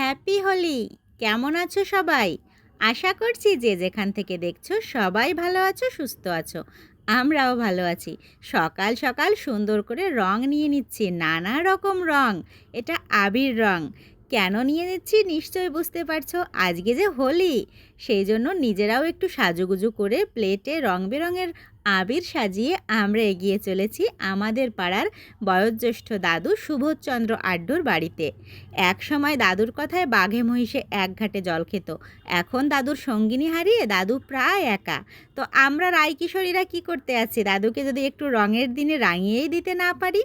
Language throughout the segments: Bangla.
হ্যাপি হোলি। কেমন আছো সবাই? আশা করছি যে যেখান থেকে দেখছ সবাই ভালো আছো, সুস্থ আছো। আমরাও ভালো আছি। সকাল সকাল সুন্দর করে রং নিয়ে নিচ্ছি, নানা রকম রং। এটা আবির রং। কেন নিয়ে নিচ্ছি নিশ্চয়ই বুঝতে পারছ। আজকে যে হোলি, সেই জন্য নিজেরাও একটু সাজুগুজু করে প্লেটে রং বেরঙের আবির সাজিয়ে আমরা এগিয়ে চলেছি আমাদের পাড়ার বয়োজ্যেষ্ঠ দাদু সুবোধচন্দ্র আড্ডুর বাড়িতে। এক সময় দাদুর কথায় বাঘে মহিষে এক ঘাটে জল খেত। এখন দাদুর সঙ্গিনী হারিয়ে দাদু প্রায় একা। তো আমরা রায়কিশোরীরা কি করতে আছি? দাদুকে যদি একটু রঙের দিনে রাঙিয়েই দিতে না পারি?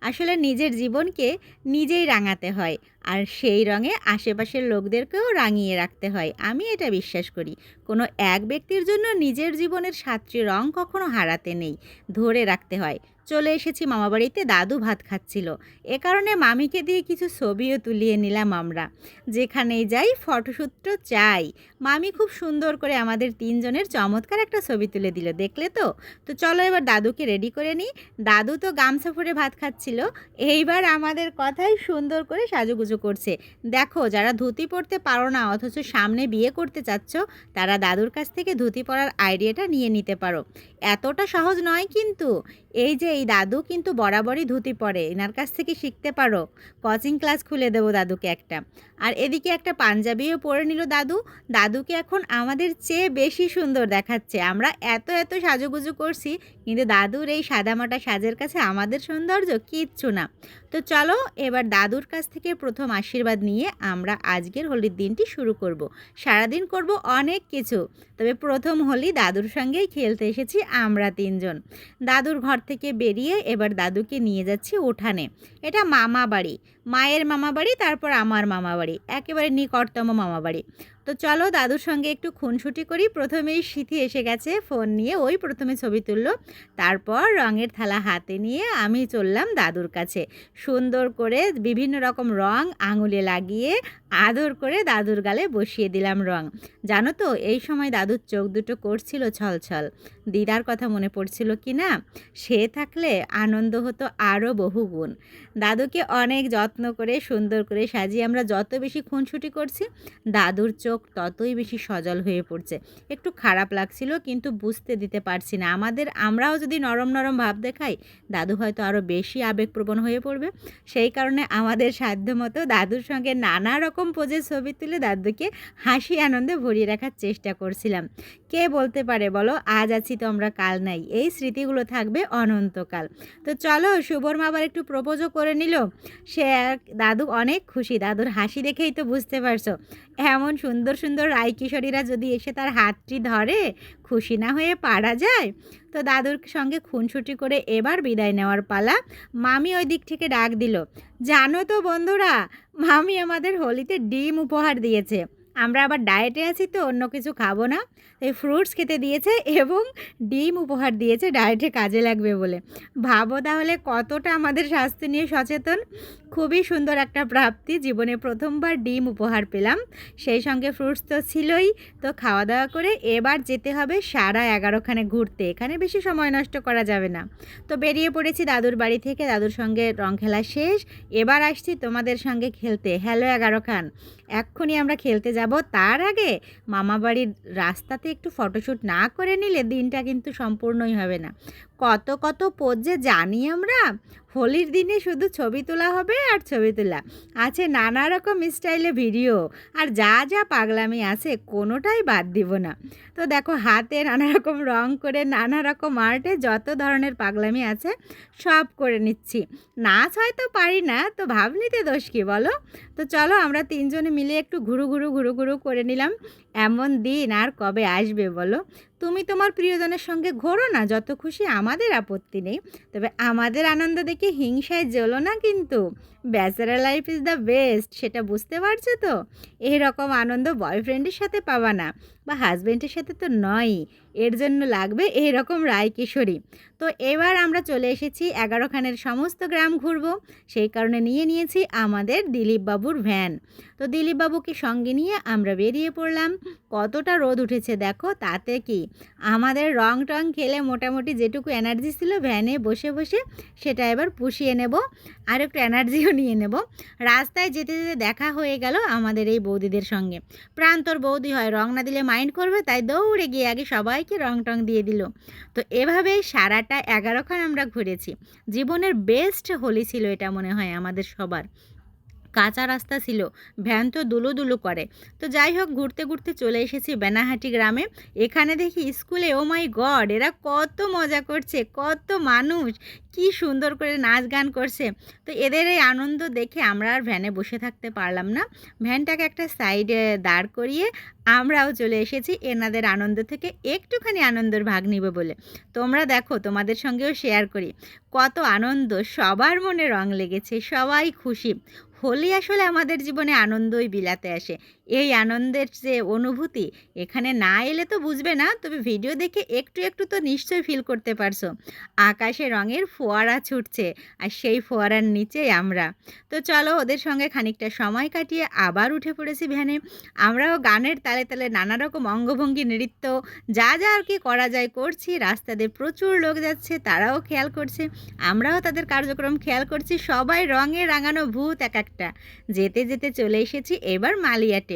আসলে নিজের জীবনকে নিজেই রাঙাতে হয় আর সেই রঙে আশেপাশের লোকদেরকেও রাঙিয়ে রাখতে হয়। আমি এটা বিশ্বাস করি। কোনো এক ব্যক্তির জন্য নিজের জীবনের সাতটি রং কখনো হারাতে নেই। ধরে রাখতে হয়। চলে এসেছি মামাবাড়িতে দাদু ভাত খাচ্ছিল। এ কারণে মামিকে দিয়ে কিছু ছবিও তুলিয়ে নিলাম আমরা। যেখানেই যাই ফটোশ্যুটটা চাই। মামি খুব সুন্দর করে আমাদের তিনজনের চমৎকার একটা ছবি তুলে দিল, দেখলে তো? তো চলো এবার দাদুকে রেডি করে নিই। দাদু তো গামছা পরে ভাত খাচ্ছিল। এইবার আমাদের কথাই সুন্দর করে সাজুগুজু করছে। দেখো, যারা ধুতি পরতে পারো না, অথচ সামনে বিয়ে করতে চাচ্ছ, তারা দাদুর কাছ থেকে ধুতি পরার আইডিয়াটা নিয়ে নিতে পারো। এতটা সহজ নয় কিন্তু। এই যে এই দাদু কিন্তু বরাবরই ধুতি পরে। এনার কাছ থেকে শিখতে পারো। কোচিং ক্লাস খুলে দেবো দাদুকে একটা। আর এদিকে একটা পাঞ্জাবিও পরে নিল দাদু। দাদুকে এখন আমাদের চেয়ে বেশি সুন্দর দেখাচ্ছে। আমরা এত এত সাজুগুজু করছি, কিন্তু দাদুর এই সাদামাটা সাজের কাছে আমাদের সৌন্দর্য কিচ্ছু না। তো চলো, এবার দাদুর কাছ থেকে প্রথম আশীর্বাদ নিয়ে আমরা আজকের হোলির দিনটি শুরু করব। সারাদিন করব অনেক কিছু। তবে প্রথম হোলি দাদুর সঙ্গেই খেলতে এসেছি আমরা তিনজন। দাদুর ঘর থেকে বেরিয়ে এবার দাদুকে নিয়ে যাচ্ছি উঠানে। এটা মামা বাড়ি। মায়ের মামা বাড়ি, তারপর আমার মামা বাড়ি। একেবারে নিকটতম মামা বাড়ি। তো চলো দাদুর সঙ্গে একটু খুনসুটি করি। প্রথমেই সিথি এসে গেছে ফোন নিয়ে, ওই প্রথমে ছবি তুললো। তারপর রঙের থালা হাতে নিয়ে আমি চললাম দাদুর কাছে। সুন্দর করে বিভিন্ন রকম রং আঙুলে লাগিয়ে আদর করে দাদুর গালে বসিয়ে দিলাম রং। জানো তো, এই সময় দাদুর চোখ দুটো করছিল ছলছল। দিদার কথা মনে পড়ছিল কি না? সে থাকলে আনন্দ হতো আরও বহুগুণ। দাদুকে অনেক যত্ন করে, সুন্দর করে সাজিয়ে আমরা যত বেশি খুনসুটি করছি, দাদুর চোখ ততই বেশি সজল হয়ে পড়ছে। একটু খারাপ লাগছিল, কিন্তু বুঝতে দিতে পারছি না। আমাদের, আমরাও যদি নরম নরম ভাব দেখাই, দাদু হয়তো আরও বেশি আবেগপ্রবণ হয়ে পড়বে। সেই কারণে আমাদের সাধ্য মতো দাদুর সঙ্গে নানা রকম পোজের ছবি তুলে দাদুকে হাসি আনন্দে ভরিয়ে রাখার চেষ্টা করছিলাম। কে বলতে পারে বলো? আজ আছি তো আমরা কাল নাই। এই স্মৃতিগুলো থাকবে অনন্তকাল। তো চলো শুভর মা আবার একটু প্রপোজও করে নিল। সে দাদু অনেক খুশি। দাদুর হাসি দেখেই তো বুঝতে পারছ। এমন সুন্দর সুন্দর সুন্দর রায়কিশোরীরা যদি এসে তার হাতটি ধরে, খুশি না হয়ে পারা যায়, তো দাদুর সঙ্গে খুনসুটি করে এবার বিদায় নেওয়ার পালা। মামি ওই দিক থেকে ডাক দিল, জানো তো বন্ধুরা, মামি আমাদের হোলিতে ডিম উপহার দিয়েছে। আমরা আবার ডায়েটে আছি তো, অন্য কিছু খাব না। তাই ফ্রুটস খেতে দিয়েছে এবং ডিম উপহার দিয়েছে ডায়েটে কাজে লাগবে বলে। ভাবো তাহলে কতটা আমাদের স্বাস্থ্য নিয়ে সচেতন। খুবই সুন্দর একটা প্রাপ্তি। জীবনে প্রথমবার ডিম উপহার পেলাম। সেই সঙ্গে ফ্রুটস তো ছিলই। তো খাওয়া দাওয়া করে এবার যেতে হবে সারা এগারোখানে ঘুরতে। এখানে বেশি সময় নষ্ট করা যাবে না। তো বেরিয়ে পড়েছি দাদুর বাড়ি থেকে। দাদুর সঙ্গে রং খেলা শেষ। এবার আসছি তোমাদের সঙ্গে খেলতে। হ্যালো এগারো খান এক্ষুনি আমরা খেলতে যাব। তার আগে মামাবাড়ির রাস্তাতে একটু ফটোশ্যুট না করে নিলে দিনটা কিন্তু সম্পূর্ণই হবে না। কত কত পোজ যে জানি আমরা, হোলির দিনে শুধু ছবি তোলা হবে আর ছবি তোলা। আছে নানা রকম স্টাইলে ভিডিও, আর যা যা পাগলামি আছে কোনোটাই বাদ দিব না। তো দেখো হাতে নানা রকম রং করে, নানা রকম আর্টে যত ধরনের পাগলামি আছে সব করে নিচ্ছি। নাচ হয়তো পারি না, তো ভাবনিতে দোষ কী বলো? তো চলো আমরা তিনজনে মিলে একটু ঘুরু ঘুরু ঘুরু ঘুরু করে নিলাম। এমন দিন আর কবে আসবে বলো? তুমি তোমার প্রিয়জনের সঙ্গে ঘোরো না, যত খুশি আমাদের আপত্তি নেই। তবে আমাদের আনন্দ দেখে হিংসায় জ্বলো না কিন্তু। Bachelor life is the best, সেটা বুঝতে পারছ তো? এরকম আনন্দ বয়ফ্রেন্ডের সাথে পাবা না, বা হাজব্যান্ডের সাথে তো নয়ই, এর জন্য লাগবে এরকম রায় কিশোরী। তো এবার আমরা চলে এসেছি এগারোখানের সমস্ত গ্রাম ঘুরবো, সেই কারণে নিয়ে নিয়েছি আমাদের দিলীপ বাবুর ভ্যান। তো দিলীপ বাবুকে সঙ্গে নিয়ে আমরা বেরিয়ে পড়লাম। কতটা রোদ উঠেছে দেখো, তাতে কি? আমাদের রং টং খেলে মোটামুটি যেটুকু এনার্জি ছিল ভ্যানে বসে বসে সেটা এবার পুষিয়ে নেব। আর একটু এনার্জিও নিয়ে নেব। রাস্তায় যেতে যেতে দেখা হয়ে গেল আমাদের এই বৌদিদের সঙ্গে। প্রান্তর বৌদি হয়, রং না দিলে মাইন্ড করবে, তাই দৌড়ে গিয়ে আগে সবাইকে রং টং দিয়ে দিল। তো এভাবেই সারাটা এগারোখান আমরা ঘুরেছি। জীবনের বেস্ট হোলি ছিল এটা মনে হয় আমাদের সবার। কাঁচা রাস্তা ছিল। ভ্যান তো দুলো দুলো করে। তো যাই হোক, ঘুরতে ঘুরতে চলে এসেছি বেনাহাটি গ্রামে। এখানে দেখি স্কুলে, ও মাই গড, এরা কত মজা করছে, কত মানুষ, কি সুন্দর করে নাচ গান করছে। তো এদের এই আনন্দ দেখে আমরা আর ভ্যানে বসে থাকতে পারলাম না। ভ্যানটাকে একটা সাইডে দাঁড় করিয়ে আমরাও চলে এসেছি এনাদের আনন্দ থেকে। একটুখানি আনন্দের ভাগ নিব বলে। তোমরা দেখো, তোমাদের সঙ্গেও শেয়ার করি। কত আনন্দ, সবার মনে রং লেগেছে, সবাই খুশি। হোলি আসলে আমাদের জীবনে আনন্দই বিলাতে আসে। এই আনন্দের যে অনুভূতি, এখানে না এলে তো বুঝবে না, তবে ভিডিও দেখে একটু একটু তো নিশ্চয়ই ফিল করতে পারছ। আকাশে রঙের ফোয়ারা ছুটছে, আর সেই ফোয়ারার নিচেই আমরা। তো চলো ওদের সঙ্গে খানিকটা সময় কাটিয়ে আবার উঠে পড়েছি ভ্যানে। আমরাও গানের তালে তালে নানা রকম অঙ্গভঙ্গি, নৃত্য, যা যা আর কি করা যায় করছি, রাস্তাতে প্রচুর লোক যাচ্ছে, তারাও খেয়াল করছে। আমরাও তাদের কার্যক্রম খেয়াল করছি, সবাই রঙে রাঙানো ভূত এক একটা। যেতে যেতে চলে এসেছি এবার মালিয়াটে।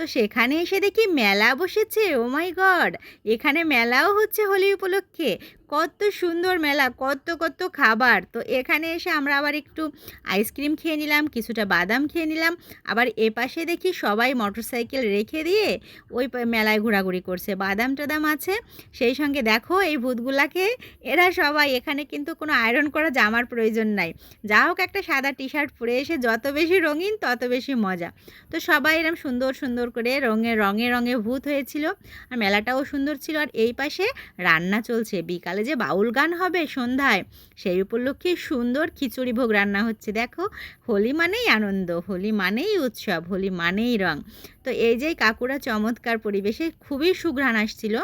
তো সেখানে এসে দেখি মেলা বসেছে, ও মাই গড! এখানে মেলাও হচ্ছে হোলি উপলক্ষে। কত সুন্দর মেলা, কত কত খাবার। তো এখানে এসে আমরা আবার একটু আইসক্রিম খেয়ে নিলাম, কিছুটা বাদাম খেয়ে নিলাম। আবার এ পাশে দেখি সবাই মোটরসাইকেল রেখে দিয়ে ওই মেলায় ঘোরাঘুরি করছে। বাদাম টাদাম আছে। সেই সঙ্গে দেখো এই ভূতগুলাকে, এরা সবাই, এখানে কিন্তু কোনো আয়রন করা জামার প্রয়োজন নাই। যা হোক একটা সাদা টি শার্ট পরে এসে যত বেশি রঙিন তত বেশি মজা। তো সবাই এরম সুন্দর সুন্দর করে রঙে রঙে রঙে ভূত হয়েছিল। আর মেলাটাও সুন্দর ছিল। আর এই পাশে রান্না চলছে। বিকালে যে বাউল গান হবে সন্ধ্যায়, সেই উপলক্ষে সুন্দর খিচুড়ি ভোগ রান্না হচ্ছে। দেখো, হোলি মানেই আনন্দ, হোলি মানেই উৎসব, হোলি মানেই রং। তো এই যে কাকুরা চমৎকার পরিবেশে খুবই সুঘ্রাণ আসছিল।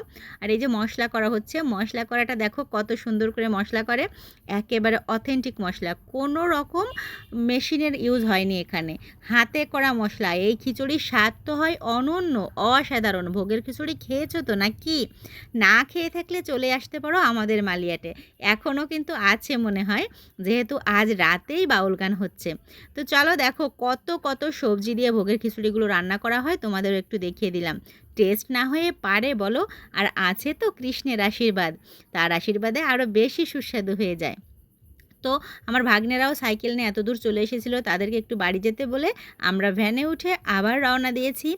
আর এই যে মশলা করা হচ্ছে, মশলা করাটা দেখো কত সুন্দর করে মশলা করে। একেবারে অথেন্টিক মশলা। কোনো রকম মেশিনের ইউজ হয়নি এখানে। হাতে করা মশলা। এই খিচুড়ির স্বাদ তো হয় অনন্য, অসাধারণ। ভোগের খিচুড়ি খেয়েছো তো নাকি? না খেয়ে থাকলে চলে আসতে পারো আমাদের মালিয়াটে। এখনও কিন্তু আছে মনে হয়, যেহেতু আজ রাতেই বাউল গান হচ্ছে। তো চলো দেখো কত কত সবজি দিয়ে ভোগের খিচুড়িগুলো রান্না করা হয় তোমাদের একটু দেখিয়ে দিলাম। টেস্ট না হয়ে পারে বলো, আর আছে তো কৃষ্ণের আশীর্বাদ। তার আশীর্বাদে আরও বেশি সুস্বাদু হয়ে যায়। তো আমার ভাগ্নেরাও সাইকেল নিয়ে এত দূর চলে এসেছিল, তাদেরকে একটু বাড়ি যেতে বলে আমরা ভ্যানে উঠে আবার রওনা দিয়েছি।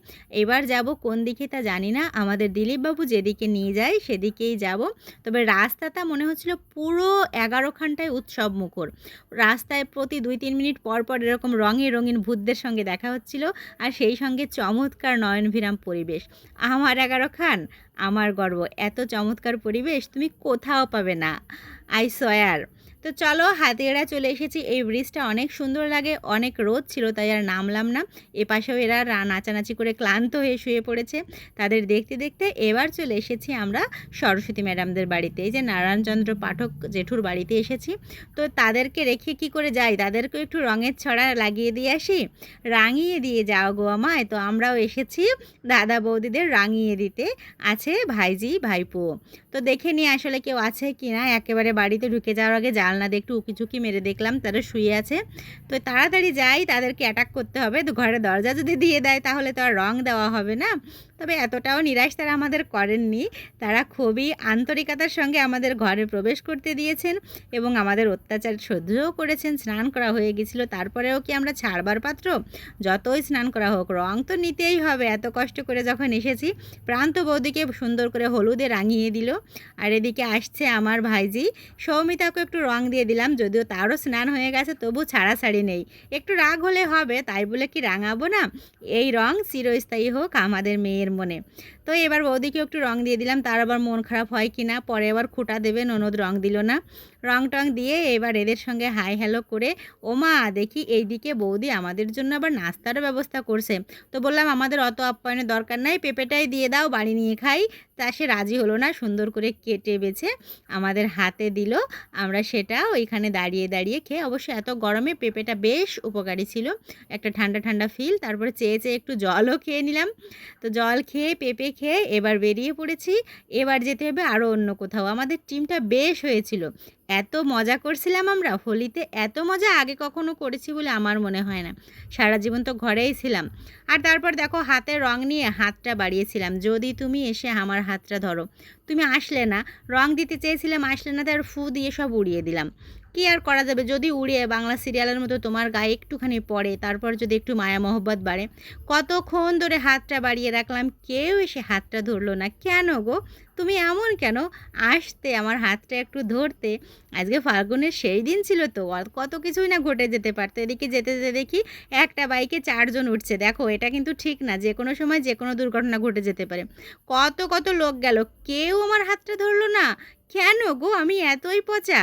এবার যাব কোন দিকে তা জানি না, আমাদের দিলীপবাবু যেদিকে নিয়ে যায় সেদিকেই যাব। তবে রাস্তাটা মনে হচ্ছিল পুরো এগারোখানটায় উৎসব মুখর। রাস্তায় প্রতি দুই তিন মিনিট পর পর এরকম রঙে রঙিন ভূতদের সঙ্গে দেখা হচ্ছিল আর সেই সঙ্গে চমৎকার নয়নভিরাম পরিবেশ। আমার এগারো খান আমার গর্ব, এত চমৎকার পরিবেশ তুমি কোথাও পাবে না, আই সয়ার। তো চলো হাতিয়েরা চলে এসেছি। এই ব্রিজটা অনেক সুন্দর লাগে, অনেক রোদ ছিল, তাই আর নামলাম না। এ পাশেও এরা নাচানাচি করে ক্লান্ত হয়ে শুয়ে পড়েছে। তাদের দেখতে দেখতে এবার চলে এসেছি আমরা সরস্বতী ম্যাডামদের বাড়িতে। এই যে নারায়ণচন্দ্র পাঠক জেঠুর বাড়িতে এসেছি। তো তাদেরকে রেখে কি করে যাই? তাদেরকেও একটু রঙের ছড়া লাগিয়ে দিয়ে আসি? রাঙিয়ে দিয়ে যাও গো আমায়। তো আমরাও এসেছি দাদা বৌদিদের রাঙিয়ে দিতে। আছে ভাইজি, ভাইপো। তো দেখে নিয়ে আসলে কেউ আছে কি না একেবারে বাড়িতে ঢুকে যাওয়ার আগে জানলা দিয়ে একটু উঁকি ঝুঁকি মেরে দেখলাম তারা শুয়ে আছে। তো তাড়াতাড়ি যাই, তাদেরকে অ্যাটাক করতে হবে। তো ঘরে দরজা যদি দিয়ে দেয় তাহলে তো আর রং দেওয়া হবে না। তবে এতটাও নিরাশ তারা আমাদের করেননি। তারা খুবই আন্তরিকতার সঙ্গে আমাদের ঘরে প্রবেশ করতে দিয়েছেন এবং আমাদের অত্যাচার সহ্যও করেছেন। স্নান করা হয়ে গেছিল। তারপরেও কি আমরা ছাড়বার পাত্র? যতই স্নান করা হোক, রং তো নিতেই হবে। এত কষ্ট করে যখন এসেছি, প্রান্ত বৌদিকে সুন্দর করে হলুদে রাঙিয়ে দিল। আর এদিকে আসছে আমার ভাইজি। সৌমিতাকে একটু রং দিয়ে দিলাম, যদিও তারও স্নান হয়ে গেছে, তবু ছাড়াছাড়ি নেই। একটু রাগ হলে হবে, তাই বলে কি রাঙাবো না? এই রং চিরস্থায়ী হোক, আমাদের মেয়ের মনে। তো এবার বৌদিকেও একটু রং দিয়ে দিলাম, তার আবার মন খারাপ হয় কি না পরে আবার খুঁটা দেবে, ননদ রং দিল না। রং টং দিয়ে এবার এদের সঙ্গে হাই হ্যালো করে ও মা দেখি এইদিকে বৌদি আমাদের জন্য আবার নাস্তারও ব্যবস্থা করছে। তো বললাম, আমাদের অত আপ্যায়নের দরকার নাই, পেঁপেটাই দিয়ে দাও, বাড়ি নিয়ে খাই। তা সে রাজি হলো না, সুন্দর করে কেটে বেছে আমাদের হাতে দিল। আমরা সেটা ওইখানে দাঁড়িয়ে দাঁড়িয়ে খেয়ে, অবশ্য এত গরমে পেঁপেটা বেশ উপকারী ছিল। একটা ঠান্ডা ঠান্ডা ফিল তারপরে চেয়ে চেয়ে একটু জলও খেয়ে নিলাম। তো জল খেয়ে পেঁপে খেয়ে এবার বেরিয়ে পড়েছি। এবার যেতে হবে আরও অন্য কোথাও। আমাদের টিমটা বেশ হয়েছিল। এত মজা করছিলাম আমরা, হোলিতে এত মজা আগে কখনো করেছি বলে আমার মনে হয় না। সারা জীবন তো ঘরেই ছিলাম। আর তারপর দেখো হাতে রং নিয়ে হাতটা বাড়িয়েছিলাম। যদি তুমি এসে আমার হাতটা ধরো, তুমি আসলে না, রং দিতে চেয়েছিলাম, আসলে না, তার ফু দিয়ে সব উড়িয়ে দিলাম। কি আর করা যাবে? যদি উড়িয়ে বাংলা সিরিয়ালের মতো তোমার গায়ে একটুখানি পড়ে, তারপর যদি একটু মায়া মহব্বত বাড়ে, কতক্ষণ ধরে হাতটা বাড়িয়ে রাখলাম, কেউ এসে হাতটা ধরলো না। কেন গো? তুমি এমন কেন? আসতে আমার হাতটা একটু ধরতে আজকে ফাল্গুনের সেই দিন ছিল তো কত কিছুই না ঘটে যেতে পারতো। এদিকে যেতে যেতে দেখি একটা বাইকে চারজন উঠছে। দেখো, এটা কিন্তু ঠিক না, যে কোনো সময় যে কোনো দুর্ঘটনা ঘটে যেতে পারে। কত কত লোক গেল, কেউ আমার হাতটা ধরলো না কেন গো? আমি এতই পচা।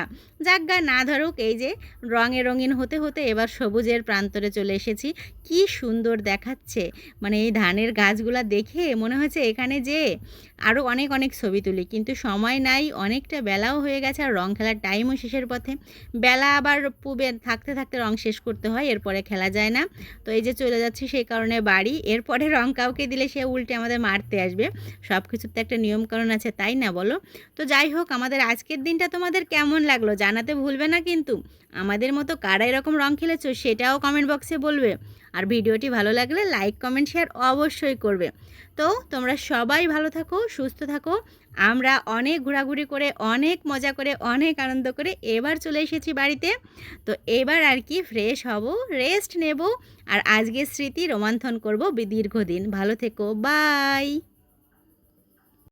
যাজ্ঞা না ধরুক, এই যে রঙে রঙিন হতে হতে এবার সবুজের প্রান্তরে চলে এসেছি। কি সুন্দর দেখাচ্ছে। মানে এই ধানের গাছগুলা দেখে মনে হচ্ছে এখানে যে আরও অনেক অনেক ছবি তুলি। কিন্তু সময় নাই, অনেকটা বেলাও হয়ে গেছে আর রং খেলার টাইমও শেষের পথে। বেলা আবার পুবে, থাকতে থাকতে রং শেষ করতে হয়, এরপরে খেলা যায় না। তো এই যে চলে যাচ্ছি সেই কারণে বাড়ি। এরপরে রং কাউকে দিলে সে উল্টে আমাদের মারতে আসবে। সব কিছুর তো একটা নিয়মকানুন আছে, তাই না বলো? তো যাই হোক আমাদের আজকের দিনটা তোমাদের কেমন লাগল জানাতে ভুলবে না কিন্তু। আমাদের মতো কারা এরকম রং খেলেছো সেটাও কমেন্ট বক্সে বলবে। আর ভিডিওটি ভালো লাগলে লাইক কমেন্ট শেয়ার অবশ্যই করবে। তো তোমরা সবাই ভালো থাকো, সুস্থ থাকো। আমরা অনেক ঘোরাঘুরি করে, অনেক মজা করে, অনেক আনন্দ করে এবার চলে এসেছি বাড়িতে। তো এবার আর কি ফ্রেশ হব রেস্ট নেব। আর আজকের স্মৃতি রোমান্থন করব দীর্ঘদিন। ভালো থেকো বাই